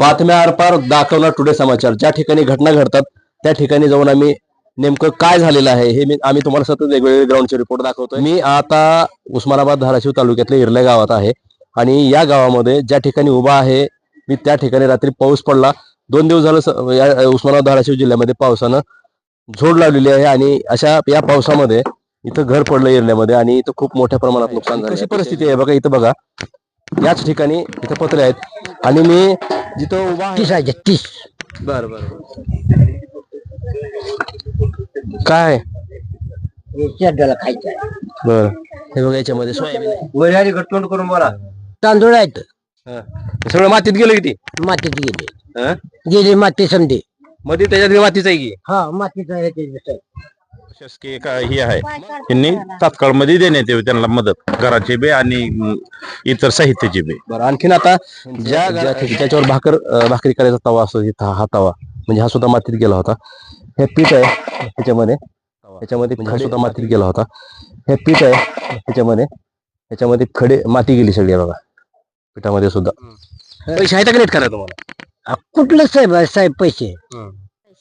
बातम्या आरपार दाखवणार टुडे समाचार. ज्या ठिकाणी घटना घडतात त्या ठिकाणी जाऊन आम्ही नेमकं काय झालेलं आहे हे मी आम्ही तुम्हाला सतत वेगवेगळे ग्राउंडचे रिपोर्ट दाखवतोय. मी आता उस्मानाबाद धाराशिव तालुक्यातल्या इरल्या गावात आहे आणि या गावामध्ये ज्या ठिकाणी उभा आहे मी त्या ठिकाणी रात्री पाऊस पडला. दोन दिवस झालं या उस्मानाबाद धाराशिव जिल्ह्यामध्ये पावसानं झोड लावलेली आहे आणि अशा या पावसामध्ये इथं घर पडलं एरियामध्ये आणि इथं खूप मोठ्या प्रमाणात नुकसान झालं. कशी परिस्थिती आहे? बघा इथं बघा. याच ठिकाणी इथं पत्रे आहेत. आणि मी जिथं उभा आहे तीस आहे तीस. बर बर काय खायचं आहे. बर. हे बघा याच्यामध्ये सोयाबीन आहे. गटतोंड करून बोला. तांदूळ आहेत. हे. सगळं मातीत गेलं किती? मातीत गेले. गेले माती समजे मध्ये त्याच्यात मातीच आहे की? हा मातीचं आहे ते दिसतंय. शासकीय का हे आहे. त्यांनी तात्काळमध्ये देण्यात यावी त्यांना मदत घराचे बे आणि इतर साहित्याचे बे. बरं आणखीन आता ज्या ज्या ठिकाणी त्याच्यावर भाकर अं, भाकरी करायचा तवा असतो इथं हा तवा म्हणजे हा सुद्धा मातीत गेला होता. हे पीठ आहे त्याच्यामध्ये त्याच्यामध्ये हा सुद्धा मातीत गेला होता. हे पीठ आहे त्याच्यामध्ये त्याच्यामध्ये खडे माती गेली सगळी बघा पिठामध्ये सुद्धा. पैसे आहेत का नाहीत करा तुम्हाला? कुठलं साहेब साहेब पैसे?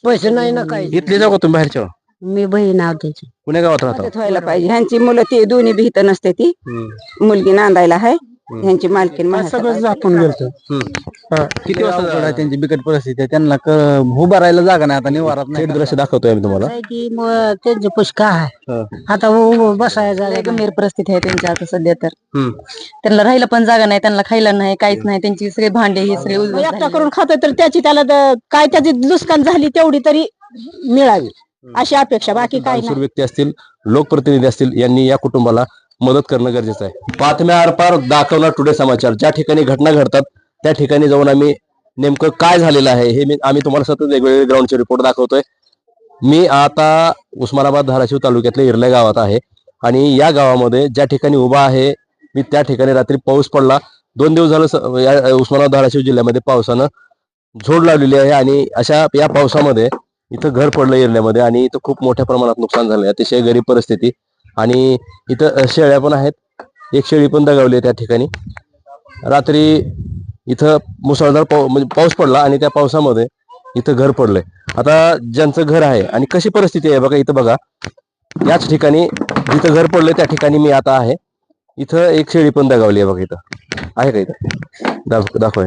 पैसे नाही ना काय? इथले जाऊ का तुम्ही बाहेरच्या. मी बहीण आहो त्याची. पुणे गावात राहता? मदत व्हायला पाहिजे. ह्यांची मुलं ती दोन्ही भीत नसते ती. मुलगी नांदायला आहे. ह्यांची मालकीन महाराष्ट्रात आपण गेलतो. किती वाजता झालं? त्यांची बिकट परिस्थिती आहे. त्यांना क- उभं राहायला जागा नाही. आता निवारात नाही. दृश्य दाखवतोय आम्ही तुम्हाला. आहे की मग त्यांचे पुष्का हा. आहे आता उ- बसायला लय गंभीर परिस्थिती आहे त्यांची आता सध्या तर. हम्म. त्यांना राहायला पण जागा नाही. त्यांना खायला नाही. काहीच नाही. त्यांची सगळे भांडे हे सगळे उद्ध्वस्त एकटा झालेले करून खातोय तर त्याची त्याला द- काय त्याची नुकसान झाली तेवढी तरी मिळावी. अशी अपेक्षा बाकी काय नाही. व्यक्ती असतील लोकप्रतिनिधी असतील यांनी या कुटुंबाला मदत करणं गरजेचं आहे. बातम्या आरपार दाखवणार टुडे समाचार. ज्या ठिकाणी घटना घडतात त्या ठिकाणी जाऊन आम्ही नेमकं काय झालेलं आहे हे मी आम्ही तुम्हाला सतत वेगवेगळे ग्राउंडचे रिपोर्ट दाखवतोय. मी आता उस्मानाबाद धाराशिव तालुक्यातल्या इरल्या गावात आहे आणि या गावामध्ये ज्या ठिकाणी उभा आहे मी त्या ठिकाणी रात्री पाऊस पडला. दोन दिवस झालं उस्मानाबाद धाराशिव जिल्ह्यामध्ये पावसानं झोड लावलेली आहे आणि अशा या पावसामध्ये इथं घर पडलं एरण्यामध्ये आणि इथं खूप मोठ्या प्रमाणात नुकसान झालंय. अतिशय गरीब परिस्थिती. आणि इथं शेळ्या पण आहेत. एक शेळी पण दगावली आहे त्या ठिकाणी. रात्री इथं मुसळधार पाऊ म्हणजे पाऊस पडला आणि त्या पावसामध्ये इथं घर पडलंय. आता ज्यांचं घर आहे आणि कशी परिस्थिती आहे बघा इथं बघा. याच ठिकाणी जिथं घर पडलंय त्या ठिकाणी मी आता आहे. इथं एक शेळी पण दगावली आहे बघा इथं. आहे का इथं? दाखव दाखव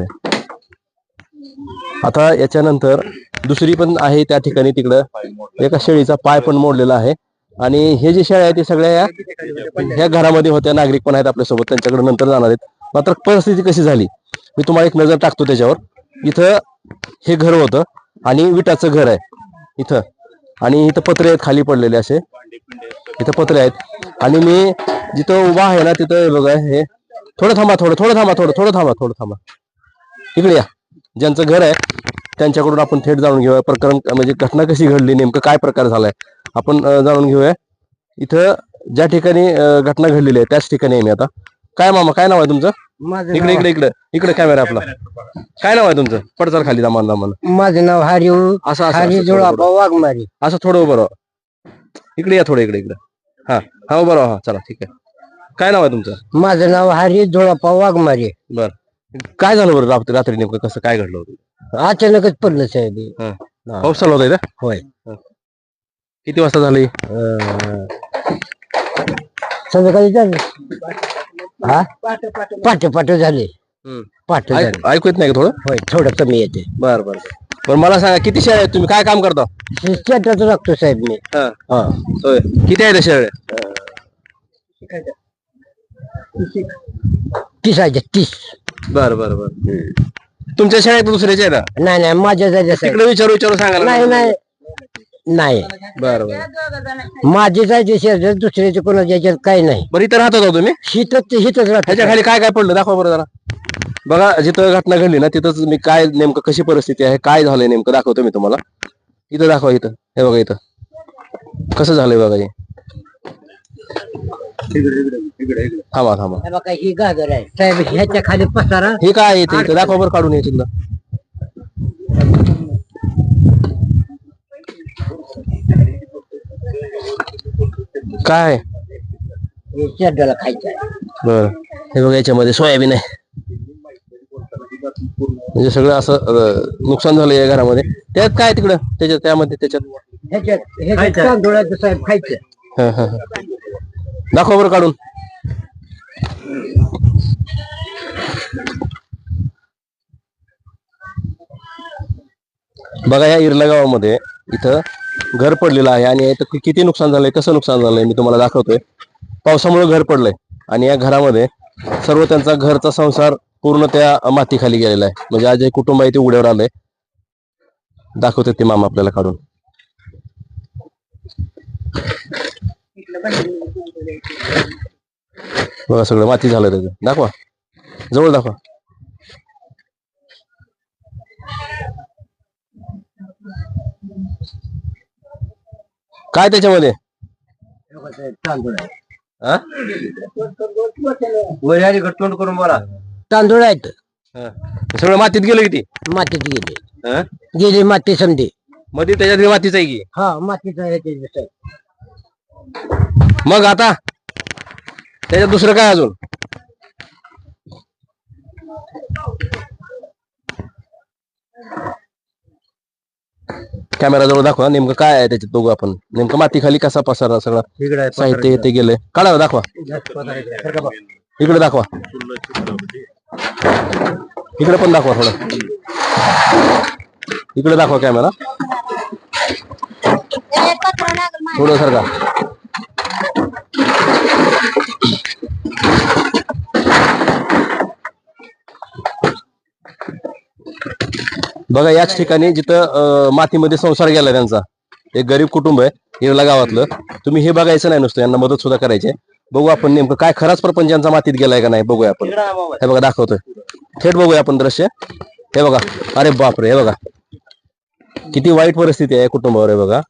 आता याच्यानंतर दुसरी पण आहे त्या ठिकाणी तिकडं. एका शेळीचा पाय पण मोडलेला आहे. आणि हे जे शेळ्या आहेत ते सगळ्या या ह्या घरामध्ये होत्या. नागरिक पण आहेत आपल्यासोबत. त्यांच्याकडे नंतर जाणार आहेत. मात्र परिस्थिती कशी झाली? मी तुम्हाला एक नजर टाकतो त्याच्यावर. इथं हे घर होतं आणि विटाचं घर आहे. इथं. आणि इथं पत्रे आहेत खाली पडलेले असे. इथं पत्रे आहेत. आणि मी जिथं उभा आहे ना तिथं बघा हे थोडं थांबा थोडं थोडं थांबा थोडं थोडं थांबा थोडं थांबा. इकडे या. ज्यांचं घर आहे त्यांच्याकडून आपण थेट जाणून घेऊया प्रकरण म्हणजे घटना कशी घडली नेमकं काय प्रकार झालाय? आपण जाणून घेऊया. इथं ज्या ठिकाणी घटना घडलेली आहे त्याच ठिकाणी आहे मी आता. काय मामा काय नाव आहे तुमचं? इकडे इकडे इकडे. इकडे कॅमेरा आपला. काय नाव आहे तुमचं? पडचाल खाली दामान दामान. माझं नाव हरिव असं वाघमारी. असं थोडं उभं राहा इकडे या थोडं इकडे इकडे. हा हा उभं राहा. हा चला ठीक आहे. काय नाव आहे तुमचं? माझं नाव हरी जोळापा वाघमारी. बर. काय झालं बरं रात्री रात्री नेमकं कसं काय घडलं होतं? अचानकच पडलं साहेब हे. हा. हा. पाऊस चालू होता इथं? होय. किती वाजता झाली? अं, संध्याकाळी झालं. हा? पाठ पाठ झाले. पाठ झाले. ऐक- ऐकू येत नाही का थोडं? होय थोडं कमी येते. बर बर पण मला सांगा किती शेळ्या आहेत तुम्ही? काय काम करता? स्टेटच लागतो साहेब मी. हा. हा. होय. किती आहेत शेळ्या? तीस आहे तीस. बर बर बर. तुमच्या शाळेत दुसऱ्याच्या आहे ना? नाही नाही माझ्या जायचं तिकडे विचारू विचारू सांगा नाही नाही नाही. बर बर. माझे जायचे शेअर दुसऱ्याचे कोणाच्या याच्यात काही नाही. बरं इथं राहत होता तुम्ही? हितच हितच ह्याच्या राहतो खाली काय काय पडलं? दाखवा बरं जरा. बघा जिथं घटना घडली ना तिथंच मी काय नेमकं कशी परिस्थिती आहे काय झालंय नेमकं दाखवतो मी तुम्हाला. इथं दाखवा इथं. हे बघा इथं. कसं झालंय बघा हे. थांबा थांबा. हे बघा ही गागर आहे. साहेब ह्याच्या खाली पसारा. हे काय आहे इथं? दाखवा बरं काढून हे सुद्धा काय? शेरडाला खायचं आहे. बर. हे बघा याच्यामध्ये सोयाबीन आहे. म्हणजे सगळं असं अं, नुकसान झालं या घरामध्ये. त्यात काय तिकडं? त्याच्यात त्यामध्ये त्याच्यात. तांदूळाचं साहेब खायचं. हं, हं, हं. दाखवा बरं काढून. बघा या इरला गावामध्ये इथं घर पडलेलं आहे आणि इथं किती नुकसान झालंय कसं नुकसान झालंय मी तुम्हाला दाखवतोय. पावसामुळे घर पडलंय आणि या घरामध्ये सर्व त्यांचा घरचा संसार पूर्ण त्या मातीखाली गेलेला आहे. म्हणजे आज हे कुटुंब आहे ते उड्यावर आलंय. दाखवते ते मामा आपल्याला काढून. बघा सगळं माती झालं त्याचं. दाखवा. जवळ दाखवा. काय त्याच्यामध्ये? हा? तोंड करून बोला. तांदूळ आहेत. हा. सगळं मातीत गेलं किती? मातीत गेले. हा? गेली माती समधी मध्ये त्याच्यात बी मातीच आहे की? हा मातीचा आहे मग आता त्याच्यात दुसरं काय अजून? कॅमेरा जवळ दाखवा नेमकं काय आहे त्याच्यात बघू आपण. नेमकं माती खाली कसा पसारा सगळा साहित्य ते गेले काढा दाखवा. इकडे दाखवा. इकडे पण दाखवा थोडं. इकडे दाखवा कॅमेरा थोडं सरका. बघा याच ठिकाणी जिथं अं, मातीमध्ये संसार गेला त्यांचा एक गरीब कुटुंब आहे येरला गावातलं. तुम्ही हे बघायचं नाही नुसतं यांना मदत सुद्धा करायची आहे. बघू आपण नेमकं काय खराच प्रपंच यांचा मातीत गेलाय का नाही बघूया आपण. हे बघा दाखवतोय. थेट बघूया आपण दृश्य. हे बघा अरे बापरे हे बघा. किती वाईट परिस्थिती आहे या कुटुंबावर हे बघा.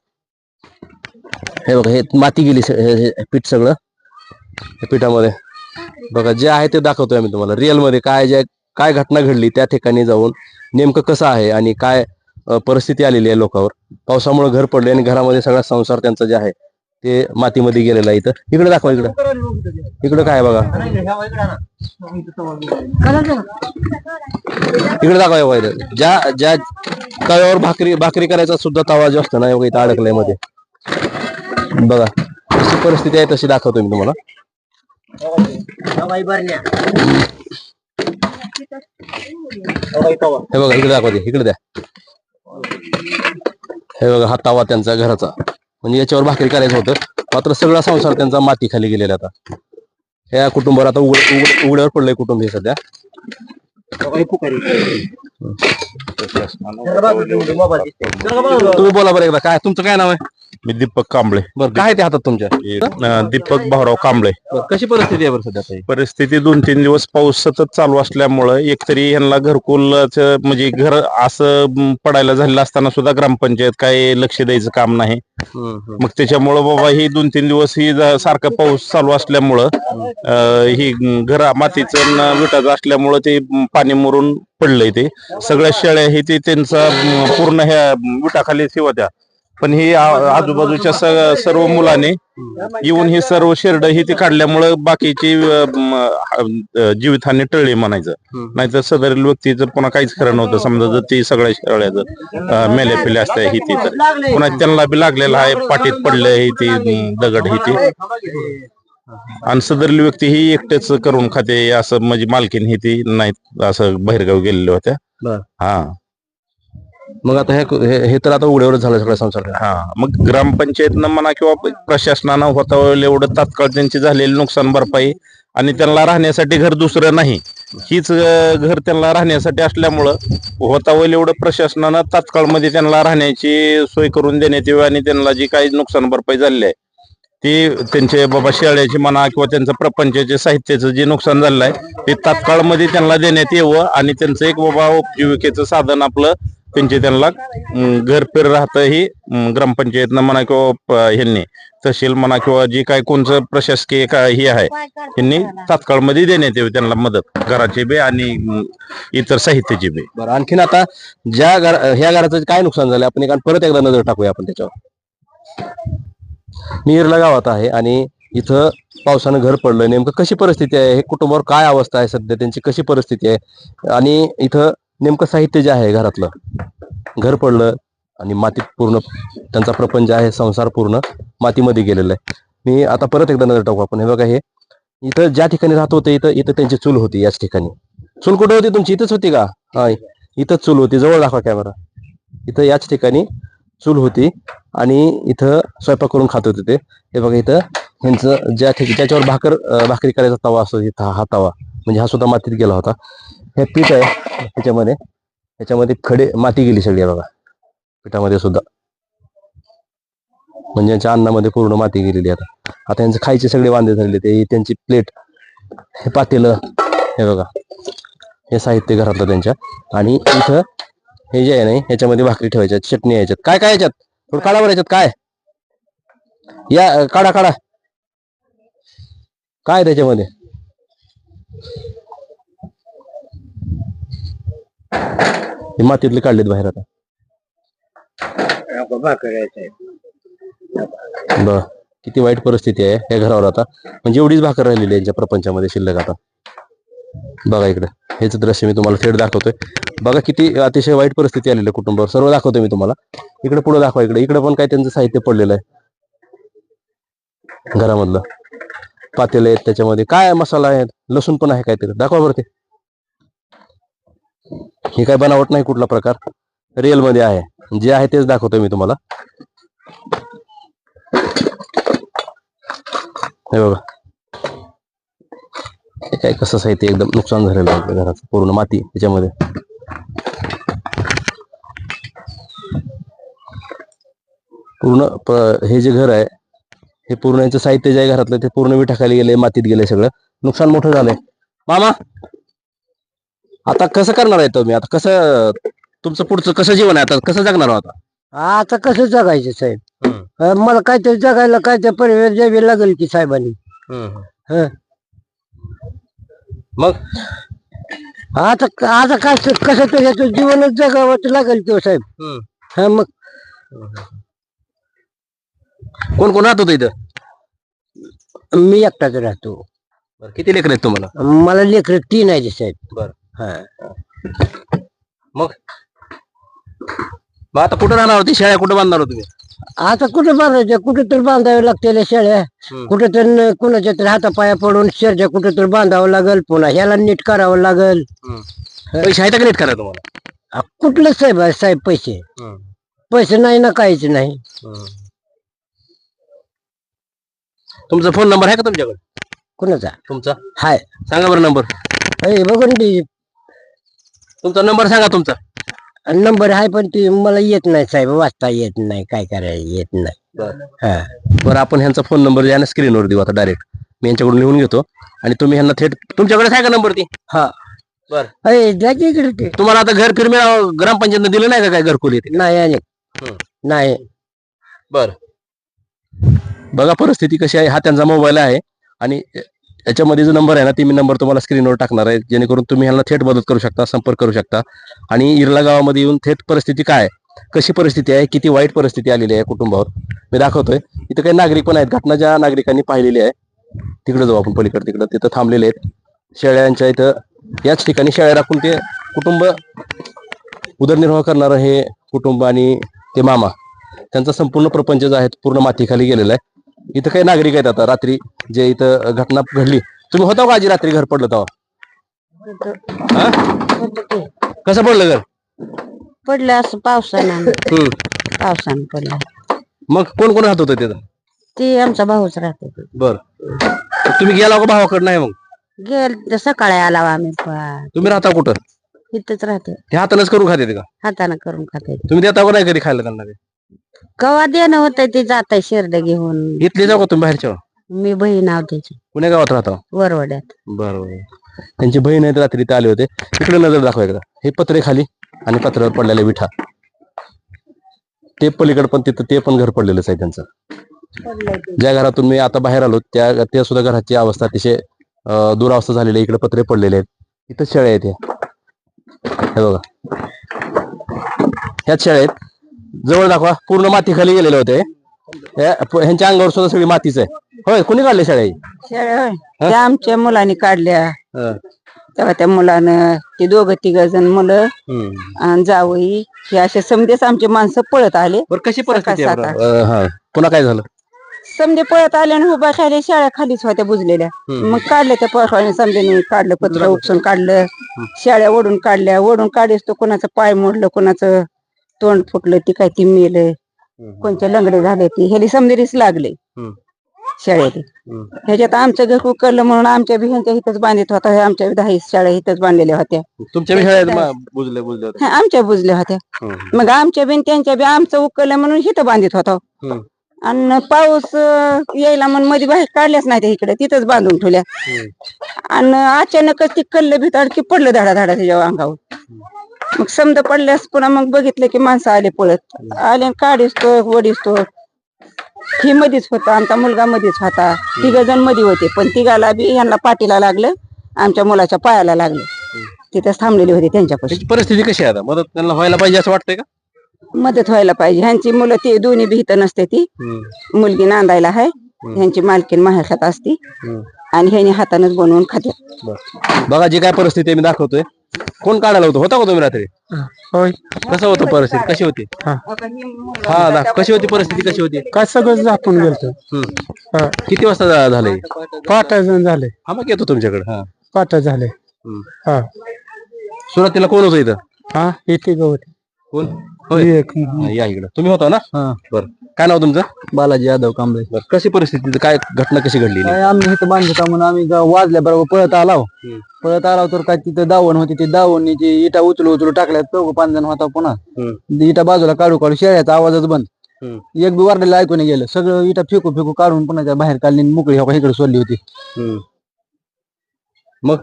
हे बघा हे माती गेली स- हे- हे पीठ सगळं. हे पिठामध्ये. बघा जे आहे ते दाखवतोय आम्ही तुम्हाला. रिअलमध्ये काय जे काय घटना घडली त्या ठिकाणी जाऊन नेमकं कसं आहे आणि काय परिस्थिती आलेली आहे लोकांवर? पावसामुळे घर पडले आणि घरामध्ये सगळा संसार त्यांचा जे आहे ते मातीमध्ये गेलेला आहे इथं. इकडे दाखवा इकडं. इकडं काय आहे बघा. इकडे दाखवा. ज्या ज्या तव्यावर भाकरी भाकरी करायचा सुद्धा तवा जो असतो ना इथं अडकलायमध्ये. बघा जशी परिस्थिती आहे तशी दाखवतो मी तुम्हाला. हे बघा इकडे दाखवा इकडे द्या. हे बघा हा तवा त्यांचा घराचा. म्हणजे याच्यावर भाकरी करायचं होतं. मात्र सगळा संसार त्यांचा माती खाली गेलेला आता. या कुटुंबावर आता उघड उघड- उघड्यावर पडलंय कुटुंब हे सध्या. तुम्ही बोला बरं एकदा. काय तुमचं काय नाव आहे? मी दीपक कांबळे. बरं काय ते हातात तुमच्या? अं, दीपक भाऊराव कांबळे. बरं, कशी परिस्थिती आहे बरं सध्या? परिस्थिती दोन तीन दिवस पाऊस सतत चालू असल्यामुळं एकतरी यांना घरकुलच म्हणजे घर असं म, पडायला झालेलं असताना सुद्धा ग्रामपंचायत काय लक्ष द्यायचं काम नाही. हम्म, हम्म. मग त्याच्यामुळं बाबा ही दोन तीन दिवस ही ज- सारखं पाऊस चालू असल्यामुळं अं, ही घर मातीचं न विटाचं असल्यामुळं ते म, पाणी मुरून पडलंय ते. सगळ्या शेळ्या हे ते त्यांचा म, पूर्ण ह्या विटाखाली होत्या पण ही आ- आजूबाजूच्या स- सर्व मुलाने येऊन ही सर्व शेरड ही ती काढल्यामुळं बाकीची अं, म, अं, जीवितहानी टळली म्हणायचं. नाहीतर सदरील व्यक्तीचं पुन्हा काहीच खरं नव्हतं समजा जर ती सगळ्या शेळ्या जर मेल्या पिल्या असत्या ही ती तर पुन्हा त्यांना बी लागलेलं आहे पाठीत पडलं ही ती दगड ही ती. आणि सदरील व्यक्ती ही एकटेच करून खाते असं म्हणजे मालकीन ही ती नाहीत असं बाहेरगाव गेलेल्या होत्या. बरं. हा. मग आता हे हे- हे तर आता उघड्यावरच झालं सगळं संसार. हा मग ग्रामपंचायतनं म्हणा किंवा प्रशासनानं होता एवढं तात्काळ त्यांची झालेली नुकसान भरपाई आणि त्यांना राहण्यासाठी घर दुसरं नाही हीच अं, घर त्यांना राहण्यासाठी असल्यामुळं होता होईल एवढं प्रशासनानं तात्काळमध्ये त्यांना राहण्याची सोय करून देण्यात यावी आणि त्यांना जी काही नुकसान भरपाई झालेली आहे ती त्यांचे बाबा शेळ्याची म्हणा किंवा त्यांचं प्रपंचाचे साहित्याचं जे नुकसान झालेलं आहे ते तात्काळमध्ये त्यांना देण्यात यावं आणि त्यांचं एक बाबा उपजीविकेचं साधन आपलं त्यांचे त्यांना घर फिर राहतं ही ग्रामपंचायतनं म्हणा किंवा ह्यांनी. तहसील म्हणा किंवा जी काय कोणचं प्रशासकीय काय हे आहे त्यांनी तात्काळमध्ये देण्यात येऊ त्यांना मदत. घराची बी आणि इतर साहित्याची बी. बरं आणखीन आता ज्या घर ह्या घराचं काय नुकसान झालं आपण एका परत एकदा नजर टाकूया आपण त्याच्यावर. मी इरला गावात आहे आणि इथं पावसानं घर पडलं नेमकं कशी परिस्थिती आहे? हे कुटुंबावर काय अवस्था आहे सध्या? त्यांची कशी परिस्थिती आहे? आणि इथं नेमकं साहित्य जे आहे घरातलं घर पडलं आणि मातीत पूर्ण त्यांचा प्रपंच आहे संसार पूर्ण मातीमध्ये गेलेला आहे. मी आता परत एकदा नजर टाकू आपण. हे बघा हे इथं ज्या ठिकाणी राहत होते इथं इथं त्यांची चूल होती याच ठिकाणी. चूल कुठे होती? तुमची इथंच होती का? हा इथंच चूल होती. जवळ दाखवा कॅमेरा इथं याच ठिकाणी चूल होती आणि इथं स्वयंपाक करून खात होते ते. हे बघा इथं ह्यांचं ज्या ठिकाणी त्याच्यावर भाकर भाकरी करायचा तवा असतो इथं हा तवा. म्हणजे हा सुद्धा मातीत गेला होता. हे पीठ आहे ह्याच्यामध्ये ह्याच्यामध्ये खडे माती गेली सगळी आहे बघा. पिठामध्ये सुद्धा. म्हणजे यांच्या अन्नामध्ये पूर्ण माती गेलेली आता. आता यांचे खायचे सगळे वांदे झालेले ते त्यांची प्लेट हे पातेलं हे बघा. हे साहित्य घरातलं त्यांच्या. आणि इथं हे जे आहे नाही ह्याच्यामध्ये भाकरी ठेवायच्या चटणी यायच्यात. काय काय याच्यात? थोडं काढा बरं याच्यात काय? या काढा काढा. काय त्याच्यामध्ये? हे मातीतले काढलेत बाहेर आता. बर. किती वाईट परिस्थिती आहे या घरावर आता. म्हणजे एवढीच भाकर राहिलेली यांच्या प्रपंचामध्ये शिल्लक आता. बघा इकडे. हेच दृश्य मी तुम्हाला थेट दाखवतोय. बघा किती अतिशय वाईट परिस्थिती आलेली आहे कुटुंबावर. सर्व दाखवतोय मी तुम्हाला. इकडे पुढे दाखवा इकडे. इकडे पण काय त्यांचं साहित्य पडलेलं आहे. घरामधलं. पातेले आहेत त्याच्यामध्ये. काय मसाला आहे लसूण पण आहे काहीतरी. दाखवा बरं ते. हे काय बनावट नाही कुठला प्रकार? रिअलमध्ये आहे. जे आहे तेच दाखवतोय मी तुम्हाला. हे बघा. हे काय कसं साहित्य एकदम नुकसान झालेलं आहे आपल्या घराचं. पूर्ण माती त्याच्यामध्ये. पूर्ण हे जे घर आहे हे पूर्ण यांचं साहित्य जे आहे घरातलं ते पूर्ण विठाखाली गेले मातीत गेले सगळं. नुकसान मोठं झालंय. मामा! आता कसं करणार आहे तुम्ही? आता कसं तुमचं पुढचं कसं जीवन आहे? आता कसं जगणार आहोत आता? आता कसं जगायचं साहेब? हम्म. अं, मला काहीतरी जगायला काहीतरी परिवेश द्यावी लागेल की साहेबांनी. हं. मग? आता आता कसं कसं तरी याचं जीवनच जगावं लागेल किंवा साहेब. हम्म. हा मग. कोण कोण राहत होतं इथं? मी एकटाच राहतो. बरं, किती लेकर आहेत तुम्हाला? मला लेकर तीन आहे साहेब. बरं. हा. मग? मग आता कुठं राहणार होती? शाळा कुठं बांधणार होते? आता कुठे बांधायचं? कुठे तर बांधावे लागते शेळ्या. कुठे तर कुणाच्या तरी हातापाया पडून शेरच्या कुठे तर बांधावं लागेल पुन्हा ह्याला नीट करावं लागेल. पैसे आहेत का नीट करा तुम्हाला? आ, कुठलं साहेब आहे साहेब पैसे? पैसे नाही ना काहीच नाही. तुमचा फोन नंबर आहे का तुमच्याकडे? कुणाचा? तुमचा? हाय. सांगा बरं नंबर. हे बघून तुमचा नंबर सांगा तुमचा. नंबर आहे पण ती मला येत नाही साहेब वाचता येत नाही काय करायला येत नाही. हा. बरं आपण ह्यांचा फोन नंबर आहे ना स्क्रीनवर देऊ आता डायरेक्ट मी यांच्याकडून लिहून घेतो. आणि तुम्ही ह्यांना थेट तुमच्याकडे आहे का नंबर ती? अरे द्या की इकडे ते. तुम्हाला आता घर फिरमे ग्रामपंचायतनं दिलं नाही का काय घरकुल ते नाही आणि. नाही. बर. बघा परिस्थिती कशी आहे. हा त्यांचा मोबाईल आहे. आणि याच्यामध्ये जो नंबर आहे ना ती मी नंबर तुम्हाला स्क्रीनवर टाकणार आहे. जेणेकरून तुम्ही ह्यांना थेट मदत करू शकता संपर्क करू शकता. आणि इरला गावामध्ये येऊन थेट परिस्थिती काय आहे, कशी परिस्थिती आहे? किती वाईट परिस्थिती आलेली आहे कुटुंबावर? मी दाखवतोय. इथं काही नागरिक पण आहेत. घटना ज्या नागरिकांनी पाहिलेली आहे तिकडे जाऊ आपण पलीकडे तिकडे. तिथं थांबलेले आहेत. शेळ्यांच्या इथं याच ठिकाणी शेळ्या राखून ते कुटुंब उदरनिर्वाह करणारं हे कुटुंब आणि ते मामा. त्यांचा संपूर्ण प्रपंच जो आहे पूर्ण मातीखाली गेलेला आहे. इथं काही नागरिक आहेत आता रात्री जे इथं घटना घडली. तुम्ही होता का आजी रात्री घर पडलं तेव्हा? हा? कसं पडलं घर? पडलं असं पावसानं. पावसानं पडलं. मग कोण कोण राहत होतं तिथं? ते आमचा भाऊच राहतो बर. तुम्ही गेला का भावाकडे? नाही मग. गेल सकाळी आला आम्ही तुम्ही राहता कुठं? इथंच राहतो. हातानच करून खाते का? हाताने करून खाते. तुम्ही देता का नाही कधी खायला त्यांना? कवा देणं होतं ते जात शेरड घेऊन. इथले जाऊ का तुम्ही बाहेरच्या मी बहीण आहो त्याची पुणे गावात राहता? वरवड्यात. बरोबर त्यांची बहीण आहेत रात्री ते आले होते. इकडे नजर दाखवा एकदा. हे पत्रे खाली आणि पत्र्यावर पडलेले विठा. ते पलीकडे पण तिथं ते पण घर पडलेलंच आहे त्यांचं. ज्या घरातून मी आता बाहेर आलो त्या त्या सुद्धा घराची अवस्था अतिशय अं, दुरावस्था झालेली आहे. इकडे पत्रे पडलेले आहेत. इथं शेळ्या आहेत ह्या. हे बघा. ह्याच शेळ्या आहेत. जवळ दाखवा. पूर्ण माती खाली गेलेले होते. ह्या- ह्यांच्या अंगावर सुद्धा सगळी मातीच आहे. होय कुणी काढले? शेळ्या होय. त्या आमच्या मुलांनी काढल्या. हं. तेव्हा त्या मुलानं ते दोघं तिघ जण मुलं जावई हे असे समजेच आमचे माणसं पळत आले. बरं कशी परिस्थिती आहे सकाळ बरं? अं, हा. पुन्हा काय झालं? समजे पळत आले आणि उभा खाली शाळा खालीच होत्या बुजलेल्या. मग काढल्या त्या पळखाने समजेने काढलं पत्र उपसून काढलं. शाळ्या ओढून काढल्या. ओढून काढीस तो कोणाचं पाय मोडलं कोणाचं तोंड फुटलं ती काय ती मेलं. कोणच्या लंगडे झाले ती. ह्याली समजेरीच लागले. हम्म. ह्याच्यात आमचं घर उकरलं म्हणून आमच्या बिह्यांच्या इथंच बांधित होता. हे आमच्या दहा शाळा इथंच बांधलेल्या होत्या. तुमच्या बी हा, आमच्या बुजल्या होत्या. मग आमच्या बिन त्यांच्या बी आमचं उकरलं म्हणून इथं बांधित होता. आणि पाऊस यायला म्हणून मध्ये बाहेर काढल्याच नाही त्या इकडे. तिथंच बांधून ठेवल्या. आणि अचानकच ती कल्ल भीत की पडलं धाडा धाडा त्याच्या अंगावर मग समजा पडल्यास पुन्हा मग बघितलं की माणसं आले पळत. आले आणि काढिसतो वडिसतो ही मधीच होता आमचा मुलगा मधीच होता. तिघ जणमध्ये होते पण तिघाला बी यांना पाठीला लागलं आमच्या मुलाच्या पायाला लागलं. तिथंच थांबलेले होते त्यांच्यापाशी. त्याची परिस्थिती कशी आहे आता? मदत त्यांना व्हायला पाहिजे असं वाटतंय का? मदत व्हायला पाहिजे. ह्यांची मुलं ती दोन्ही इथं नसते ती. मुलगी नांदायला आहे. ह्यांची मालकीन महाराष्ट्रात असती. आणि ह्यानी हातानच बनवून खात्यात बघा जी काय परिस्थिती आहे मी दाखवतोय. कोण काढायला होतं? होता का तुम्ही रात्री? होय. कसं होतं परिस्थिती? कशी होती? हा. दाख कशी होती परिस्थिती? कशी होती? काय सगळं झापून गेलतो. हम्म. किती वाजता झा- झालंय? पाठ झाले. हा मग येतो तुमच्याकडे. हा. पाठ झाले. हम्म. हा. सुरुवातीला कोण होतं इथं? हा इथे गवत. कोण? होय. एक हा, या इकडं. तुम्ही होता ना? हा. बरं. काय नाव तुमचं? बालाजी यादव कांबळे. बरं. कशी परिस्थिती? काय घटना कशी घडली? काय आम्ही इथं बांधत म्हणून आम्ही गा- वाजल्या बरोबर पळत आलाव हम्म. पळत आलाव तर काय तिथं दावण होती. ते दावणीची इटा उचलू उचलू टाकल्या चौघ पाच जण होता पुन्हा. इटा बाजूला काढू काढू शेळ्याचा आवाजच बंद. हम्म. एक बी वारलेलं ऐकू नाही गेलं. सगळं इटा फेकू फेकू काढून पुन्हा त्या बाहेर काढली आणि मोकळी हवा इकडे सोडली होती. हम्म. मग?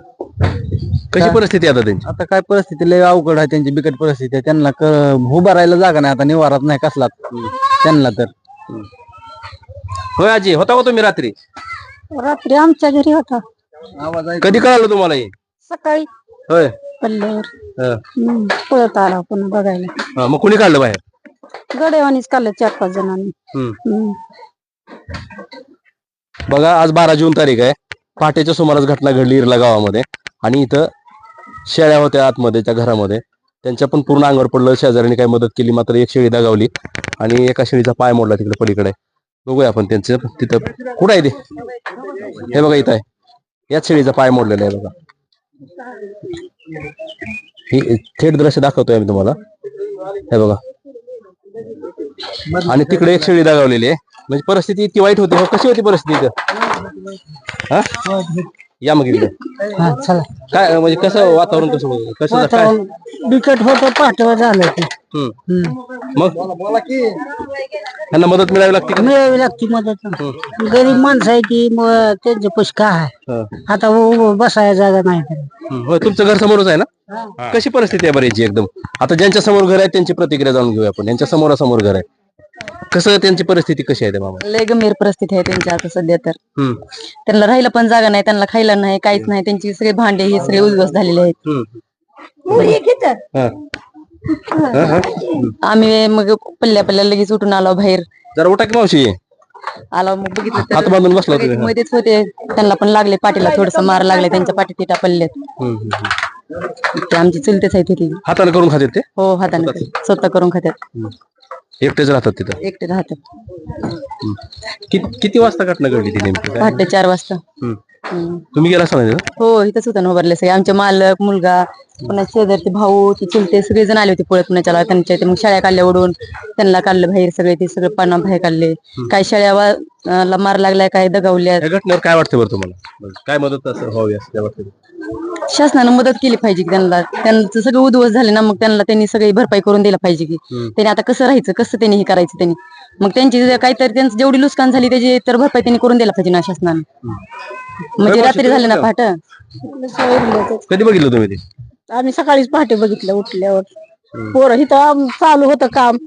कशी परिस्थिती आहे आता त्यांची? आता काय परिस्थिती? लय अवघड आहे त्यांची बिकट परिस्थिती आहे. त्यांना क- उभा राहायला जागा नाही. आता निवारात नाही कसला. त्यांना तर. होय आजी होता का तुम्ही रात्री? रात्री आमच्या घरी होता. आवाज कधी कळालं तुम्हाला हे? सकाळी. होय. पल्ल्यावर हा. हम्म, पळत आला पुन्हा बघायला. हा, मग कुणी काढलं बाहेर? गड्यावानीच काढलं चार पाच जणांनी. हम्म. हम्म. बघा आज बारा जून तारीख आहे. पहाटेच्या सुमारास घटना घडली इरला गावामध्ये. आणि इथं शेळ्या होत्या आतमध्ये त्या घरामध्ये. त्यांच्या पण पूर्ण अंगावर पडलं. शेजाऱ्यांनी काही मदत केली मात्र एक शेळी दगावली आणि एका शेळीचा पाय मोडला तिकडे पलीकडे. बघूया आपण त्यांचं. तिथं कुठं आहे ते? हे बघा इथं आहे. याच शेळीचा पाय मोडलेला आहे बघा. ही थेट दृश्य दाखवतोय आम्ही तुम्हाला. हे बघा. आणि तिकडे एक शेळी दगावलेली आहे. म्हणजे परिस्थिती इतकी वाईट होती हो. कशी होती परिस्थिती इथं? हा? या मग इकडे. हा चला. काय म्हणजे कसं वातावरण कसं होतं? कसं काय बिकट होत पाठवा झालं ते. हम्म. मग? त्यांना मदत मिळावी लागते का? मिळावी लागती मदत. गरीब माणसं आहे ती मग त्यांचे पैसे काय आहे? हं. आता बसायला जागा नाही हम्म. होय तुमचं घर समोरच आहे ना? कशी परिस्थिती आहे बरं याची एकदम? आता ज्यांच्या समोर घर आहे त्यांची प्रतिक्रिया जाणून घेऊया आपण. यांच्या समोरासमोर घर आहे. कसं त्यांची परिस्थिती कशी आहे त्या मामा लय गंभीर परिस्थिती आहे त्यांची आता सध्या तर. हम्म. त्यांना राहायला पण जागा नाही त्यांना खायला नाही काहीच नाही त्यांची सगळे भांडे हे सगळे उद्ध्वस्त झालेले आहेत. हम्म. हा. हा, हा. आम्ही मग पल्ल्या पल्ल्या लगेच उठून आलो बाहेर. जरा उठा की मावशी. आलो मग बघितलं हात तर बांधून बसला तुम्ही हा. मध्येच होते. त्यांना पण लागले पाठीला थोडस मार लागले त्यांच्या पाठी तिटा पडल्यात. हम्म, हम्म, हम्म. ते आमची चुलतेच आहेत होती. हाताने करून खातात ते? हो हाताने स्वतः करून खात्यात. एकटेच राहतात तिथं? एकटे राहतात. किती वाजता घटना घडली ती नेमकी? काय? पहाटे चार वाजता. हम्म. हम्म. तुम्ही गेला असता ना तिथं? हो इथंच होतं ना उभारले सगळे. आमचे मालक मुलगा पुन्हा शेजारचे भाऊ ते चुलते सगळे जण आले होते पळत पुण्याच्या त्यांच्या मग शाळ्या काढल्या ओढून. त्यांना काढलं बाहेर सगळे ते सगळे पाना बाहेर काढले. काय शाळ्या ला मार लागलाय काय दगावल्या या घटनेवर काय वाटतं बरं तुम्हाला? काय मदत असं व्हावी असं काय वाटतं? शासनानं मदत केली पाहिजे की त्यांना. त्यांचं सगळं उद्ध्वस्त झाले ना मग त्यांना त्यांनी सगळी भरपाई करून दिला पाहिजे की. त्यांनी आता कसं राहायचं कसं त्यांनी हे करायचं त्यांनी. मग त्यांची जे काहीतरी त्यांची जेवढी नुकसान झाली त्याची तर भरपाई त्यांनी करून दिला पाहिजे ना शासनानं. म्हणजे रात्री झाले ना पहाट? कधी बघितलं तुम्ही ते? आम्ही सकाळीच पहाटे बघितलं उठल्यावर. पोरं इथं चालू होतं काम.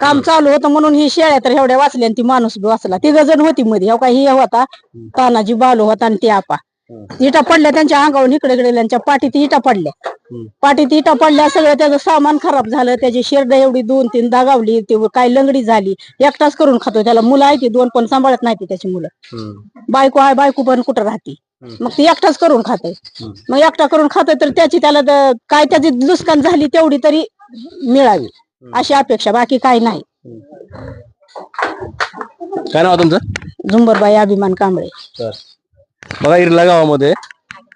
काम चालू होतं म्हणून ही शेळ्या तर एवढ्या वाचल्या आणि ती माणूस बी वाचला. तिघ जण होती मध्ये. हो का ही होता. तानाजी बालू होता आणि ती आपा इटा पडल्या त्यांच्या अंगावर इकडे इकडे त्यांच्या पाठीत इटा पडल्या. पाठीत इटा पडल्या सगळं त्याचं सामान खराब झालं त्याची शेरड एवढी दोन तीन दागावली ते काय लंगडी झाली एकटाच करून खातो त्याला मुलं आहे ती दोन पण सांभाळत नाही ती त्याची मुलं. बायको आहे बायको पण कुठं राहते? मग ती एकटाच करून खाते. मग एकटा करून खातोय तर त्याची त्याला काय त्याची नुकसान झाली तेवढी तरी मिळावी अशी अपेक्षा. बाकी काही नाही. काय नाव तुमचं? झुंबरबाई अभिमान कांबळे. बघा इर्ला गावामध्ये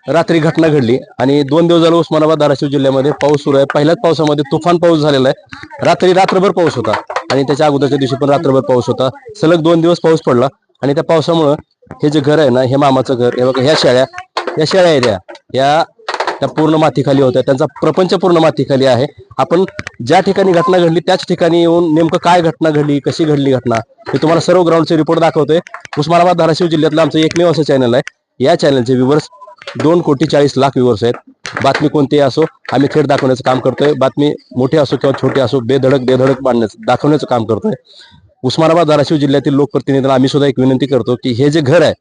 रात्री घटना घडली आणि दोन दिवस झालं उस्मानाबाद धाराशिव जिल्ह्यामध्ये पाऊस सुरू आहे. पहिल्याच पावसामध्ये तुफान पाऊस झालेला आहे. रात्री रात्रभर पाऊस होता आणि त्याच्या अगोदरच्या दिवशी पण रात्रभर पाऊस होता. सलग दोन दिवस पाऊस पडला आणि त्या पावसामुळं हे जे घर आहे ना हे मामाचं घर हे बघा ह्या शेळ्या या शेळ्या आहेत या. या त्या पूर्ण मातीखाली होत्या. त्यांचा प्रपंच पूर्ण मातीखाली आहे. आपण ज्या ठिकाणी घटना घडली त्याच ठिकाणी येऊन नेमकं काय घटना घडली कशी घडली घटना हे तुम्हाला सर्व ग्राउंडचे रिपोर्ट दाखवतोय. उस्मानाबाद धाराशिव जिल्ह्यातलं आमचं एकमेव असं चॅनल आहे. या चॅनलचे व्ह्युअर्स दोन कोटी चाळीस लाख व्ह्युअर्स आहेत. बातमी कोणतीही असो आम्ही थेट दाखवण्याचं काम करतोय. बातमी मोठी असो किंवा छोटी असो बेधडक बेधडक मांडण्याचं दाखवण्याचं काम करतोय. उस्मानाबाद धाराशिव जिल्ह्यातील लोकप्रतिनिधींना आम्ही सुद्धा एक विनंती करतो की हे जे घर आहे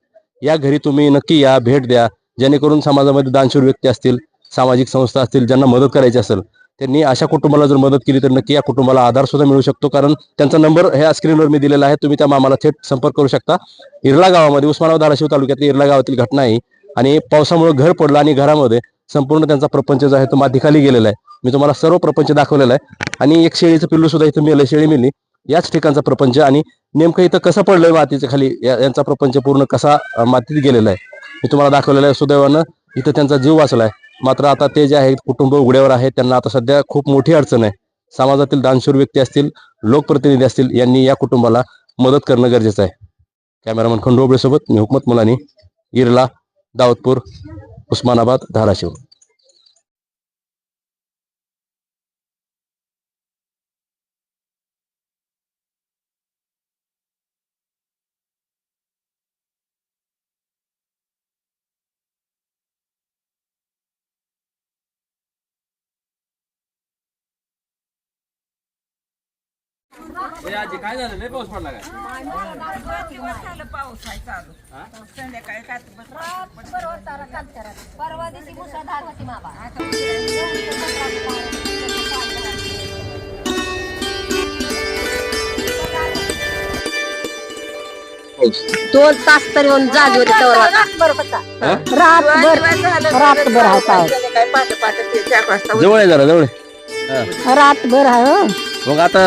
या घरी तुम्ही नक्की या भेट द्या. जेणेकरून समाजामध्ये दानशूर व्यक्ती असतील. सामाजिक संस्था असतील ज्यांना मदत करायची असेल त्यांनी अशा कुटुंबाला जर मदत केली तर नक्की या कुटुंबाला आधार सुद्धा मिळू शकतो. कारण त्यांचा नंबर ह्या स्क्रीनवर मी दिलेला आहे. तुम्ही त्या मामाला थेट संपर्क करू शकता. इरला गावामध्ये उस्मानाबाद धाराशिव तालुक्यातील इर्ला गावातील घटना आहे. आणि पावसामुळे घर पडलं आणि घरामध्ये संपूर्ण त्यांचा प्रपंच जो आहे तो मातीखाली गेलेला आहे. मी तुम्हाला सर्व प्रपंच दाखवलेला आहे. आणि एक शेळीचं पिल्लू सुद्धा इथं मिळालं शेळी मिळली याच ठिकाणचा प्रपंच आणि नेमकं इथं कसं पडलंय मातीच्या खाली? या- यांचा प्रपंच पूर्ण कसा मातीत गेलेला आहे? मी तुम्हाला दाखवलेलं आहे. सुदैवानं इथं त्यांचा जीव वाचला आहे मात्र आता ते जे आहेत कुटुंब उघड्यावर आहेत त्यांना आता सध्या खूप मोठी अडचण आहे. समाजातील दानशूर व्यक्ती असतील लोकप्रतिनिधी असतील यांनी या कुटुंबाला मदत करणं गरजेचं आहे. कॅमेरामन खंडोबळेसोबत मी हुकमत मुलानी गिरला दाऊदपूर उस्मानाबाद धाराशिव. काय झालं? पाऊस पडला काय? परवा दिवशी मुसळधार होती मामा दोन तास तरी येऊन जागी होते तेवढा रातभर रातभर आहे पाऊस काय पाठ पाठ चार वाजता जवळ आहे जरा जवळ आहे. रातभर आहे हो. मग आता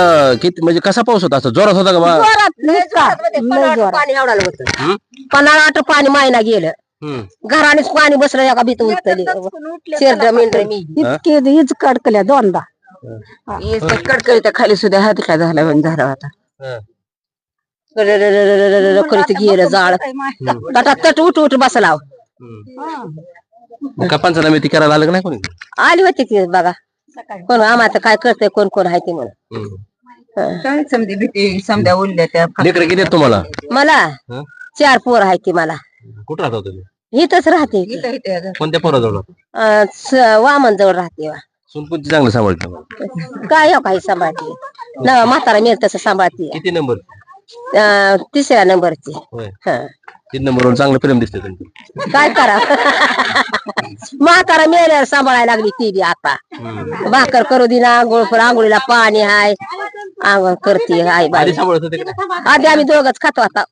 किती म्हणजे कसा पाऊस होता असं जोरात होता का बा? जोरात नुसता लय जोरात. पाणी एवढालं होतं. पन्हाळा पाणी मायना गेलं. हम्म. घरानेच पाणी बसलं एका भीत उतरली शेरड मेंढर मी. इतके हीच कडकल्या दोनदा. कडकडीच्या खाली सुद्धा. हात काय झाला पण झाला होता. करीत गेलं जाळ. तटात तट उठ उठ बसला मग का पंचनामे ती करायला आलं का नाही कोणी? आली होती ती बघा. कोण आम्हाला काय करतंय कोण कोण आहे ते म्हणून. काय समधी भीती समध्या उरल्या त्या? लेकरं किती आहेत तुम्हाला? मला? हं? चार पोर आहे ती मला. कुठं राहता तुम्ही? इथंच राहते ती. इथं इथं कोणत्या पोराजवळ स- वामन जवळ राहते वा. सुनपुंची चांगलं सांभाळतो काय हो काही सांभाळते. न म्हातारा मिळत तसं सांभाळते. किती नंबर? अं, तिसऱ्या नंबरची. तीन नंबरवर चांगलं प्रेम दिसतंय काय करा? म्हातारा मेल्यावर सांभाळायला लागली ती बी आता. भाकर करू दिना गोळफळ आंघोळीला पाणी हाय. आंघोळ करते आई बाई. आधी आधी आम्ही दोघच खातो आता.